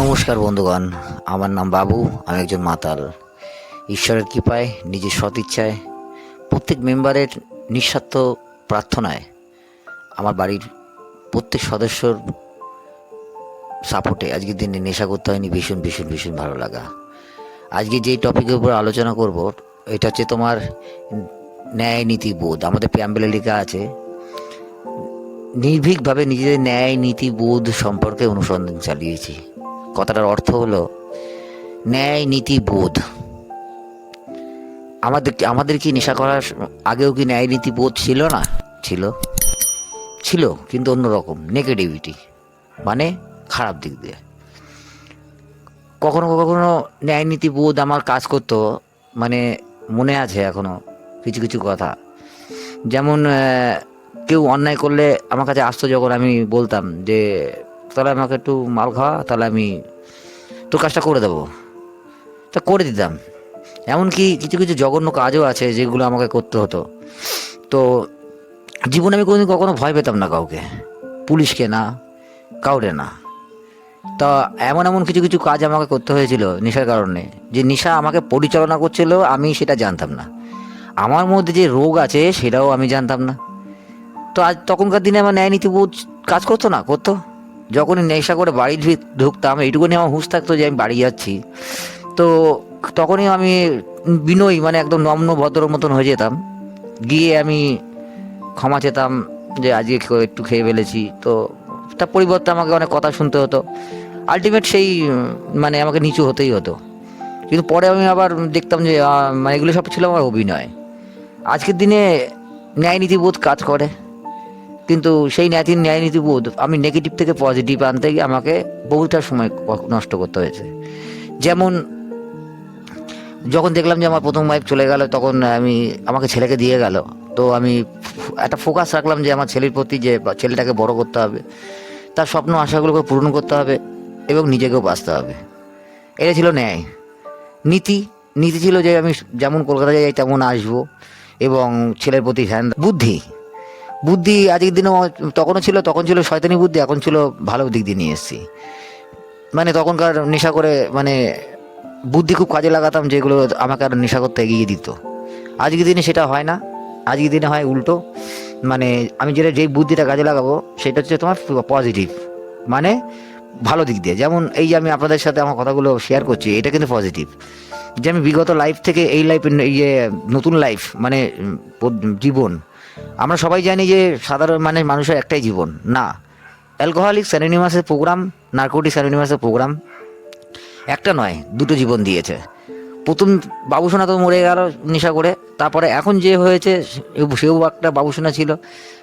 নমস্কার বন্ধুগণ, আমার নাম বাবু, আমি একজন মাতাল। ঈশ্বরের কৃপায়, নিজের সদিচ্ছায়, প্রত্যেক মেম্বারের নিঃস্বার্থ প্রার্থনায় আমার বাড়ির প্রত্যেক সদস্যর সাপোর্টে আজকের দিনে নেশা করতে হয়নি, ভীষণ ভীষণ ভীষণ ভালো লাগা। আজকে যেই টপিকের উপর আলোচনা করব, এটা হচ্ছে তোমার ন্যায় নীতি বোধ। আমাদের প্যাম্বেলে লেখা আছে, নির্ভীকভাবে নিজেদের ন্যায় নীতি বোধ সম্পর্কে অনুসন্ধান চালিয়েছি। কথাটার অর্থ হলো ন্যায় নীতি বোধ। আমাদের আমাদের কি নেশা করার আগেও কি ন্যায় নীতি বোধ ছিল না? ছিল। ছিল, কিন্তু অন্যরকম নেগেটিভিটি মানে খারাপ দিক দিয়ে। কখনো কখনো ন্যায় নীতি বোধ আমার কাজ করতো মানে মনে আছে এখনও কিছু কিছু কথা। যেমন কেউ অন্যায় করলে আমার কাছে আসতো যখন আমি বলতাম যে তাহলে আমাকে একটু মাল খাওয়া, তাহলে আমি তোর কাজটা করে দেবো। তা করে দিতাম। এমনকি কিছু কিছু জঘন্য কাজও আছে যেগুলো আমাকে করতে হতো। তো জীবনে আমি কোনোদিন কখনো ভয় পেতাম না কাউকে। পুলিশকে না, কাউরে না। তা এমন এমন কিছু কিছু কাজ আমাকে করতে হয়েছিল নেশার কারণে। যে নেশা আমাকে পরিচালনা করছিল, আমি সেটা জানতাম না। আমার মধ্যে যে রোগ আছে সেটাও আমি জানতাম না। তো আজ তখনকার দিনে আমার ন্যায় নীতিবোধ কাজ করতো না, করতো। যখনই নেশা করে বাড়ি ঢুক- ঢুকতাম এইটুকুনি আমার হুঁশ থাকতো যে আমি বাড়ি যাচ্ছি। তো তখনই আমি বিনয়ী মানে একদম নম্ন ভদ্র মতন হয়ে যেতাম। গিয়ে আমি ক্ষমা চেতাম যে আজকে একটু খেয়ে ফেলেছি। তো তার পরিবর্তে আমাকে অনেক কথা শুনতে হতো। আলটিমেট সেই মানে আমাকে নিচু হতেই হতো। কিন্তু পরে আমি আবার দেখতাম যে মানে এগুলো সব ছিল আমার অভিনয়। আজকের দিনে ন্যায় নীতিবোধ কাজ করে। কিন্তু সেই ন্যায় ন্যায় নীতিবোধ আমি নেগেটিভ থেকে পজিটিভ আনতে গিয়ে আমাকে বহুটা সময় নষ্ট করতে হয়েছে। যেমন যখন দেখলাম যে আমার প্রথম ওয়াইফ চলে গেল, তখন আমি, আমাকে ছেলেকে দিয়ে গেল। তো আমি একটা ফোকাস রাখলাম যে আমার ছেলের প্রতি যে ছেলেটাকে বড় করতে হবে, তার স্বপ্ন, আশাগুলোকে পূরণ করতে হবে এবং নিজেকেও বাঁচতে হবে। এটা ছিল ন্যায়। নীতি নীতি ছিল যে আমি যেমন কলকাতায় যাই, তেমন আসব এবং ছেলের প্রতি ধ্যান, বুদ্ধি। বুদ্ধি আজকের দিনে তখনও ছিল, তখন ছিল শয়তানি বুদ্ধি, এখন ছিল ভালো দিক দিয়ে নিয়ে এসেছি। মানে তখনকার নেশা করে মানে বুদ্ধি খুব কাজে লাগাতাম, যেগুলো আমাকে আর নেশা করতে এগিয়ে দিত। আজকের দিনে সেটা হয় না, আজকের দিনে হয় উল্টো। মানে আমি যেটা, যেই বুদ্ধিটা কাজে লাগাবো, সেটা হচ্ছে তোমার পজিটিভ মানে ভালো দিক দিয়ে। যেমন এই যে আমি আপনাদের সাথে আমার কথাগুলো শেয়ার করছি, এটা কিন্তু পজিটিভ যে আমি বিগত লাইফ থেকে এই লাইফ ইয়ে নতুন লাইফ মানে জীবন আমরা সবাই জানি যে সাধারণ মানে মানুষের একটাই জীবন। না। অ্যালকোহলিক স্যানোনিমাসের প্রোগ্রাম নার্কোটিক স্যানোনিমাসের প্রোগ্রাম একটা নয়, দুটো জীবন দিয়েছে। প্রথম বাবুসোনা তো মরে গেল নেশা করে, তারপরে এখন যে হয়েছে সেও একটা বাবুসোনা ছিল।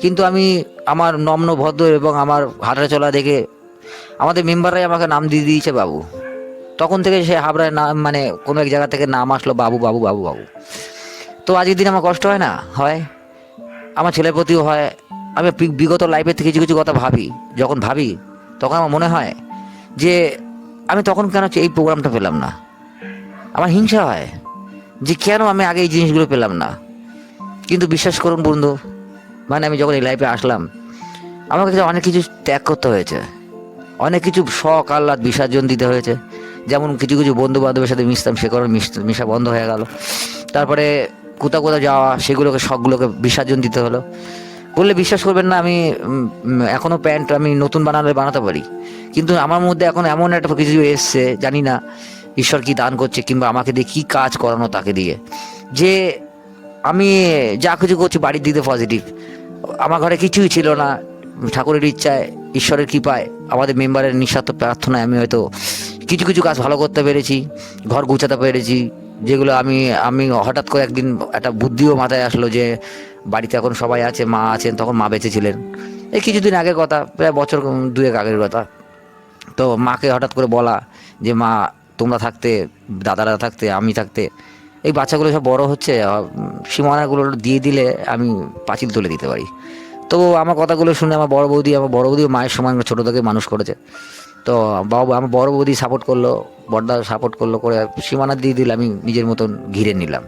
কিন্তু আমি আমার নম্ন ভদ্র এবং আমার হাঁটা চলা দেখে আমাদের মেম্বাররাই আমাকে নাম দিয়ে দিয়েছে বাবু। তখন থেকে সে হাবড়ায় নাম মানে কোনো এক জায়গা থেকে নাম আসলো বাবু বাবু বাবু বাবু। তো আজকের দিন আমার কষ্ট হয় না? হয়। আমার ছেলের প্রতিও হয়। আমি বিগত লাইফের থেকে কিছু কিছু কথা ভাবি। যখন ভাবি, তখন আমার মনে হয় যে, আমি তখন কেন এই প্রোগ্রামটা পেলাম না? আমার হিংসা হয় যে, কেন আমি আগে এই জিনিসগুলো পেলাম না? কিন্তু বিশ্বাস করুন বন্ধু মানে আমি যখন এই লাইফে আসলাম, আমার কাছে অনেক কিছু ত্যাগ করতে হয়েছে। অনেক কিছু শখ, আহ্লাদ, বিসর্জন দিতে হয়েছে। যেমন কিছু কিছু বন্ধু বান্ধবের সাথে মিশতাম, সে কারণে মিশা বন্ধ হয়ে গেল। তারপরে কোথাও কোথাও যাওয়া সেগুলোকে শখগুলোকে বিসর্জন দিতে হলো। বললে বিশ্বাস করবেন না আমি উম, উম, এখনও প্যান্ট আমি নতুন বানালে বানাতে পারি। কিন্তু আমার মধ্যে এখন এমন একটা কিছু এসছে জানি না ঈশ্বর কি দান করছে কিংবা আমাকে দিয়ে কি কাজ করানো তাকে দিয়ে। যে আমি যা কিছু করছি বাড়ির দিকে পজিটিভ আমার ঘরে কিছুই ছিল না ঠাকুরের ইচ্ছায় ঈশ্বরের কৃপায় আমাদের মেম্বারের নিঃস্বার্থ প্রার্থনায় আমি হয়তো কিছু কিছু কাজ ভালো করতে পেরেছি ঘর গুছাতে পেরেছি যেগুলো আমি আমি হঠাৎ করে একদিন একটা বুদ্ধিও মাথায় আসলো যে বাড়িতে এখন সবাই আছে, মা আছেন, তখন মা বেঁচে ছিলেন। এই কিছুদিন আগের কথা, প্রায় বছর দুয়েক আগের কথা। তো মাকে হঠাৎ করে বলা যে, মা, তোমরা থাকতে, দাদারা থাকতে, আমি থাকতে, এই বাচ্চাগুলো সব বড় হচ্ছে, সীমানাগুলো দিয়ে দিলে আমি পাঁচিল তুলে দিতে পারি। তো আমার কথাগুলো শুনে আমার বড় বৌদি, আমার বড় বৌদি মায়ের সমান ছোটো থেকে মানুষ করেছে। তো বাবা, আমার বড় বৌদি সাপোর্ট করল। বড়দা সাপোর্ট করল করে সীমানা দিয়ে দিলে, আমি নিজের মতন ঘিরে নিলাম।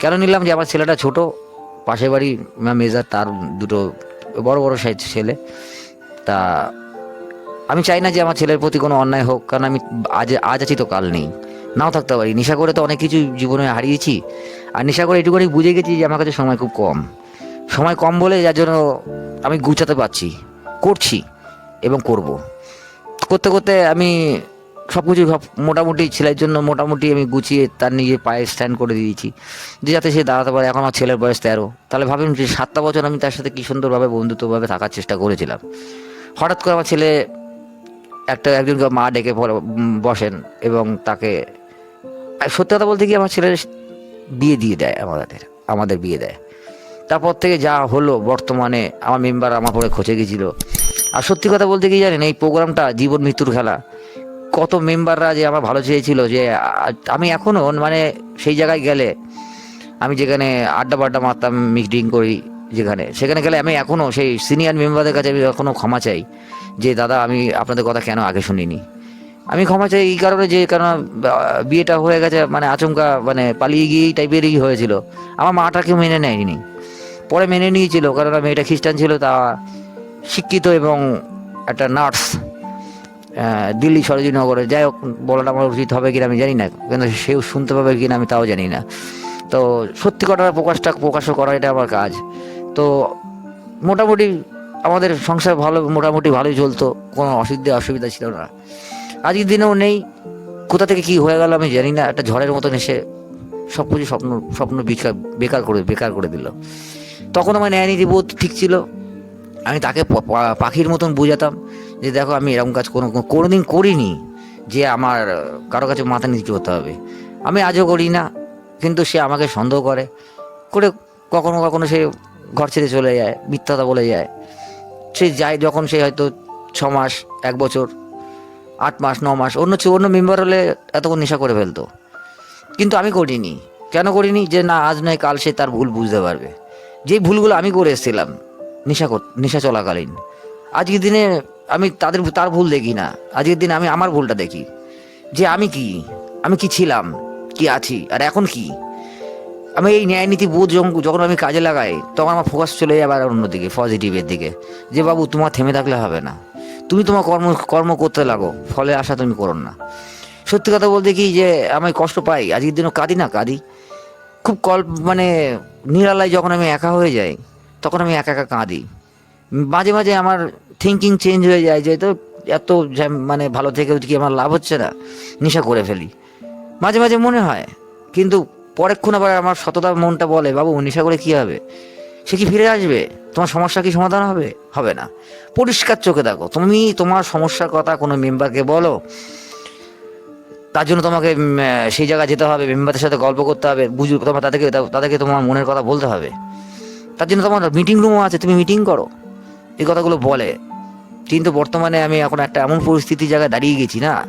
কেন নিলাম যে আমার ছেলেটা ছোট, পাশের বাড়ি মেজার তার দুটো বড় বড় সাইজ ছেলে। তা আমি চাই না যে আমার ছেলের প্রতি কোনো অন্যায় হোক, কারণ আমি আজ আজ আছি তো কাল নেই। নাও থাকতে পারি। নেশা করে তো অনেক কিছু জীবনে হারিয়েছি। আর নেশা করে এটুকুনি বুঝে গেছি যে আমার কাছে সময় খুব কম। সময় কম বলে যার জন্য আমি গুছাতে পারছি, করছি এবং করব। করতে করতে আমি সব কিছু মোটামুটি ছেলের জন্য মোটামুটি আমি গুছিয়ে তার নিজের পায়ে স্ট্যান্ড করে দিয়েছি। যে যাতে সে দাঁড়াতে পারে, এখন আমার ছেলের বয়স তেরো। তাহলে ভাবেন যে সাতটা বছর আমি তার সাথে কি সুন্দরভাবে, বন্ধুত্বভাবে থাকার চেষ্টা করেছিলাম। হঠাৎ করে আমার ছেলে একটা একজনকে মা ডেকে বসেন এবং তাকে সত্যি কথা বলতে কি আমার ছেলের বিয়ে দিয়ে দেয় আমাদের আমাদের বিয়ে দেয়। তারপর থেকে যা হলো বর্তমানে আমার মেম্বার আমার পরে খোঁজে গেছিল। আর সত্যি কথা বলতে কি জানেন, এই প্রোগ্রামটা জীবন মৃত্যুর খেলা। কত মেম্বাররা যে আমার ভালো চেয়েছিল যে, আমি এখনও মানে সেই জায়গায় গেলে আমি যেখানে আড্ডা বাড্ডা মারতাম, মিটিং করি যেখানে, সেখানে গেলে আমি এখনও সেই সিনিয়র মেম্বারদের কাছে আমি এখনও ক্ষমা চাই যে, দাদা, আমি আপনাদের কথা কেন আগে শুনিনি? আমি ক্ষমা চাই এই কারণে যে কারণ বিয়েটা হয়ে গেছে মানে আচমকা মানে পালিয়ে গিয়েই টাইপেরই হয়েছিল। আমার মাটাকে মেনে নেয়নি, পরে মেনে নিয়েছিল কারণ মেয়েটা খ্রিস্টান ছিল, তা শিক্ষিত এবং একটা নার্স দিল্লি সরোজিনগরে যাই হোক, বলাটা আমার উচিত হবে কিনা আমি জানি না, কিন্তু সেও শুনতে পাবে কিনা আমি তাও জানি না। তো সত্যি কথাটা প্রকাশটা প্রকাশ করা এটা আমার কাজ। তো মোটামুটি আমাদের সংসার ভালো, মোটামুটি ভালোই চলতো, কোনো অসুবিধা অসুবিধা ছিল না। আজকের দিনেও নেই, কোথা থেকে কি হয়ে গেল আমি জানি না, একটা ঝড়ের মতন এসে সব কিছু স্বপ্ন স্বপ্ন বেকার বেকার করে বেকার করে দিল। তখন আমার ন্যায় নীতি বোধ ঠিক ছিল আমি তাকে পাখির মতন বুঝাতাম যে দেখো আমি এরকম কাজ কোনো কোনো দিন করিনি যে আমার কারও কাছে মাথা নিচু হতে হবে। আমি আজও করি না, কিন্তু সে আমাকে সন্দেহ করে। করে কখনো কখনো সে ঘর ছেড়ে চলে যায় মিথ্যাটা বলে যায়। সে যায় যখন সে হয়তো ছ মাস, এক বছর, আট মাস, ন মাস, অন্য অন্য মেম্বার হলে এতক্ষণ নেশা করে ফেলতো। কিন্তু আমি করিনি। কেন করিনি? যে না, আজ নয়, কাল সে তার ভুল বুঝতে পারবে। যেই ভুলগুলো আমি করে এসেছিলাম নেশা নেশা চলাকালীন। আজকের দিনে আমি তাদের তার ভুল দেখি না। আজকের দিনে আমি আমার ভুলটা দেখি। যে আমি কি? আমি কি ছিলাম? কি আছি? আর এখন কি? আমি এই ন্যায় নীতি বোধ যখন যখন আমি কাজে লাগাই, তখন আমার ফোকাস চলে যাবে আর অন্যদিকে পজিটিভের দিকে। যে বাবু, তোমার থেমে থাকলে হবে না। তুমি তোমার কর্ম কর্ম করতে লাগো, ফলে আশা তুমি করো না। সত্যি কথা বলতে কি যে, আমি কষ্ট পাই। আজকের দিনও কাঁদি না, কাঁদি। খুব কল মানে নিরালায় যখন আমি একা হয়ে যাই তখন আমি একা একা কাঁদি। মাঝে মাঝে আমার থিঙ্কিং চেঞ্জ হয়ে যায় যে তো এত মানে ভালো থেকে কি আমার লাভ হচ্ছে না? নেশা করে ফেলি। মাঝে মাঝে মনে হয়, কিন্তু পরেক্ষণ আবার আমার সততা মনটা বলে, বাবু, নেশা করে কি হবে? সে কি ফিরে আসবে? তোমার সমস্যা কি সমাধান হবে? হবে না। পরিষ্কার চোখে দেখো, তুমি তোমার সমস্যার কথা কোনো মেম্বারকে বলো। তার জন্য তোমাকে সেই জায়গায় যেতে হবে মেম্বারদের সাথে গল্প করতে হবে বুঝু তোমার তাদেরকে তাদেরকে তোমার মনের কথা বলতে হবে। তার জন্য তোমার মিটিং রুমও আছে, তুমি মিটিং করো। এই কথাগুলো বলে। কিন্তু বর্তমানে আমি এখন একটা এমন পরিস্থিতির জায়গায় দাঁড়িয়ে গেছি না।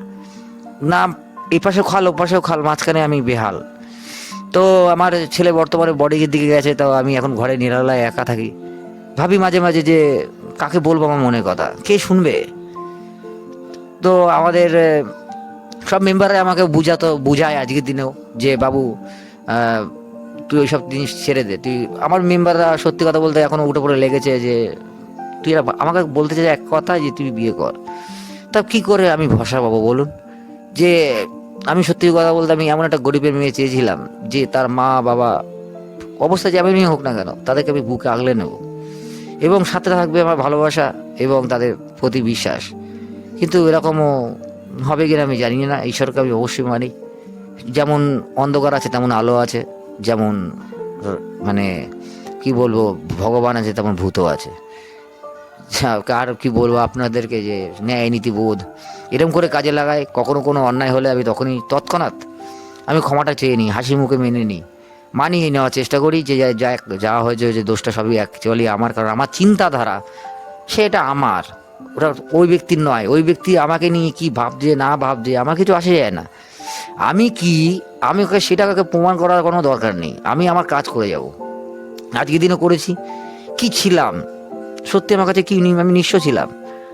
না, এই পাশেও খাল, ও পাশেও খাল, মাঝখানে আমি বেহাল। তো আমার ছেলে বর্তমানে বডির দিকে গেছে, তো আমি এখন ঘরে নিরালায় একা থাকি। ভাবি মাঝে মাঝে যে, কাকে বলব আমার মনের কথা? কে শুনবে? তো আমাদের সব মেম্বাররা আমাকে বুঝাতো, বুঝায় আজকের দিনেও যে, বাবু তুই ওইসব জিনিস ছেড়ে দে। তুই আমার মেম্বাররা সত্যি কথা বলতে এখনও উঠে পড়ে লেগেছে যে, তুই আমাকে বলতে চাই এক কথা যে, তুই বিয়ে কর। তা কি করে আমি ভরসা পাবো বলুন? যে, আমি সত্যি কথা বলতে আমি এমন একটা গরিবের মেয়ে চেয়েছিলাম যে, তার মা, বাবা, অবস্থা যেমনই হোক না কেন, তাদেরকে আমি বুকে আগলে নেব। এবং সাথে থাকবে আমার ভালোবাসা এবং তাদের প্রতি বিশ্বাস। কিন্তু এরকমও হবে কিনা আমি জানি না, ঈশ্বরকে আমি অবশ্যই মানি। যেমন অন্ধকার আছে, তেমন আলো আছে। যেমন মানে কি বলব, ভগবান আছে তেমন ভূতও আছে। আর কি বলব আপনাদেরকে যে, ন্যায় নীতি বোধ এরকম করে কাজে লাগায়, কখনো কোনো অন্যায় হলে আমি তখনই তৎক্ষণাৎ আমি ক্ষমাটা চেয়ে নিই, হাসি মুখে মেনে নিই। মানিয়ে নেওয়ার চেষ্টা করি, যে যা যা যা হয়েছে যে দোষটা সবই অ্যাকচুয়ালি আমার, কারণ আমার চিন্তাধারা, সেটা আমার। ওটা ওই ব্যক্তির নয়, ওই ব্যক্তি আমাকে নিয়ে কি ভাবছে, না ভাবছে, আমার কিছু আসে যায় না। আমি কি? আমি ওকে সেটাকে প্রমাণ করার কোনো দরকার নেই। আমি আমার কাজ করে যাব। আজকের দিনও করেছি। কি ছিলাম? সত্যি আমার কাছে কি আমি নিঃস্ব ছিলাম?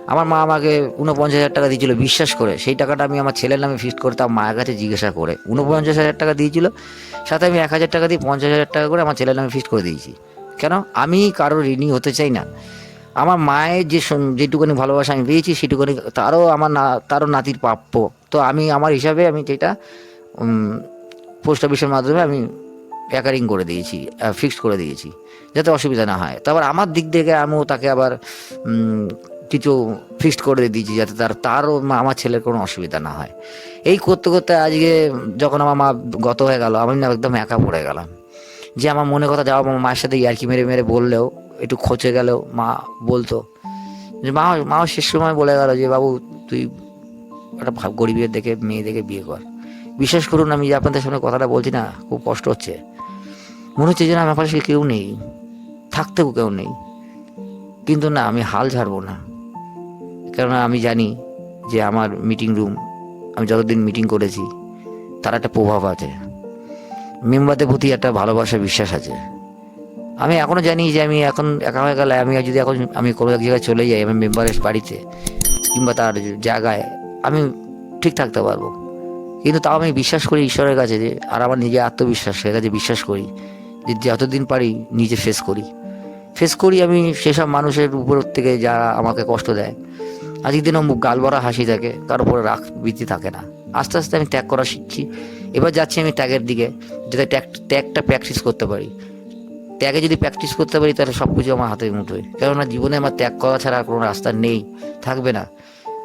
আমার মা আমাকে উনপঞ্চাশ হাজার টাকা দিয়েছিল, বিশ্বাস করে। সেই টাকাটা আমি আমার ছেলের নামে ফিক্সড করতাম, মায়ের কাছে জিজ্ঞাসা করে। উনপঞ্চাশ হাজার টাকা দিয়েছিল, সাথে আমি এক হাজার টাকা দিয়ে পঞ্চাশ হাজার টাকা করে আমার ছেলের নামে ফিক্সড করে দিয়েছি। কেন? আমি কারোর ঋণী হতে চাই না। আমার মায়ের যে যেটুকুনি ভালোবাসা আমি পেয়েছি, সেটুকুনি তারও আমার না তারও নাতির প্রাপ্য। তো আমি আমার হিসাবে আমি যেটা পোস্ট অফিসের মাধ্যমে আমি প্যাকারিং করে দিয়েছি ফিক্সড করে দিয়েছি, যাতে অসুবিধা না হয়। তারপর আমার দিক থেকে আমিও তাকে আবার কিছু ফিক্সড করে দিয়েছি, যাতে তার, তারও আমার ছেলের কোনো অসুবিধা না হয়। এই করতে করতে আজকে যখন আমার মা গত হয়ে গেল, আমি না একদম একা পড়ে গেলাম। যে আমার মনে কথা যাওয়া আমার মায়ের সাথে ইয়ার্কি মেরে মেরে বললেও, একটু খচে গেলেও মা বলতো। যে মা মাও শেষ সময় বলে গেল যে, বাবু, তুই একটা ভাব- গরিবের দেখে, মেয়ে দেখে বিয়ে কর। বিশ্বাস করুন, আমি যে আপনাদের সামনে কথাটা বলছি না, খুব কষ্ট হচ্ছে। মনে হচ্ছে যেন আমার পাশে কেউ নেই। থাকতেও কেউ নেই। কিন্তু না, আমি হাল ছাড়বো না। কেননা আমি জানি যে আমার মিটিং রুম আমি যতদিন মিটিং করেছি, তার একটা প্রভাব আছে। মেম্বারদের প্রতি একটা ভালোবাসা, বিশ্বাস আছে। আমি এখনও জানি যে আমি এখন একা হয়ে গেলে আমি যদি এখন, আমি কোনো এক জায়গায় চলে যাই আমি মেম্বারের বাড়িতে, কিংবা তার জায়গায় আমি ঠিক থাকতে পারব। কিন্তু তাও আমি বিশ্বাস করি ঈশ্বরের কাছে যে, আর আমার নিজে আত্মবিশ্বাসের কাছে বিশ্বাস করি যে যতদিন পারি নিজে ফেস করি। ফেস করি আমি সেসব মানুষের উপর থেকে যারা আমাকে কষ্ট দেয়। আজকের দিনও মুখ গাল ভরা হাসি থাকে, কারোর উপরে রাগ বৃদ্ধি থাকে না। আস্তে আস্তে আমি ত্যাগ করা শিখছি। এবার যাচ্ছি আমি ত্যাগের দিকে, যাতে ত্যাগ, ত্যাগটা প্র্যাকটিস করতে পারি। ত্যাগে যদি প্র্যাকটিস করতে পারি, তাহলে সব কিছু আমার হাতের মুঠোয়। কেননা জীবনে আমার ত্যাগ করা ছাড়া কোনো রাস্তা নেই, থাকবে না।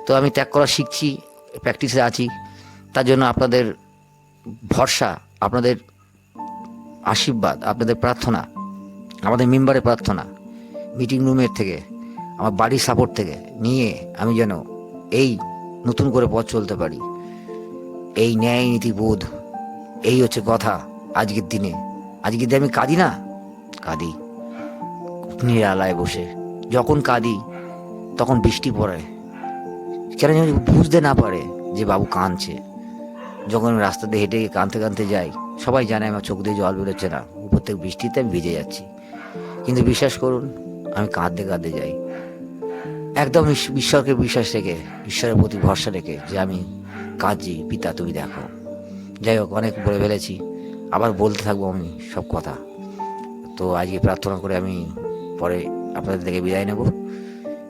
তো আমি ত্যাগ করা শিখছি প্র্যাকটিসে আছি। তার জন্য আপনাদের ভরসা, আপনাদের আশীর্বাদ, আপনাদের প্রার্থনা, আমাদের মেম্বারের প্রার্থনা মিটিং রুমের থেকে, আমার বাড়ির সাপোর্ট থেকে নিয়ে আমি যেন এই নতুন করে পথ চলতে পারি। এই ন্যায় নীতি বোধ, এই হচ্ছে কথা আজকের দিনে। আজকের দিনে আমি কাঁদি না? কাঁদি। নিরালায় বসে। যখন কাঁদি, তখন বৃষ্টি পড়ে। কেন যেন বুঝতে না পারে যে বাবু কাঁদছে। যখন আমি রাস্তা দিয়ে হেঁটে কাঁদতে কাঁদতে যাই, সবাই জানে আমার চোখ দিয়ে জল বেরোচ্ছে না, উপর থেকে বৃষ্টিতে আমি ভিজে যাচ্ছি। কিন্তু বিশ্বাস করুন, আমি কাঁদতে কাঁদতে যাই। একদম ঈশ- ঈশ্বরকে বিশ্বাস রেখে, ঈশ্বরের প্রতি ভরসা রেখে যে আমি কাঁদছি, পিতা তুমি দেখো। যাই হোক, অনেক বলে ফেলেছি, আবার বলতে থাকব আমি সব কথা। তো আজকে প্রার্থনা করে আমি পরে আপনাদের থেকে বিদায় নেব।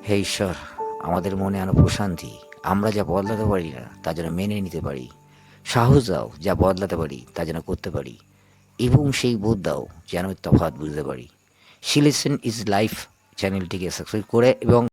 হে ঈশ্বর। আমাদের মনে আনো প্রশান্তি। আমরা যা বদলাতে পারি না, তা যেন মেনে নিতে পারি। সাহস দাও যা বদলাতে পারি, তা যেন করতে পারি। এবং সেই বোধ দাও যেন তফাৎ বুঝতে পারি। সিলেকশন ইজ লাইফ চ্যানেলটিকে সাবস্ক্রাইব করে এবং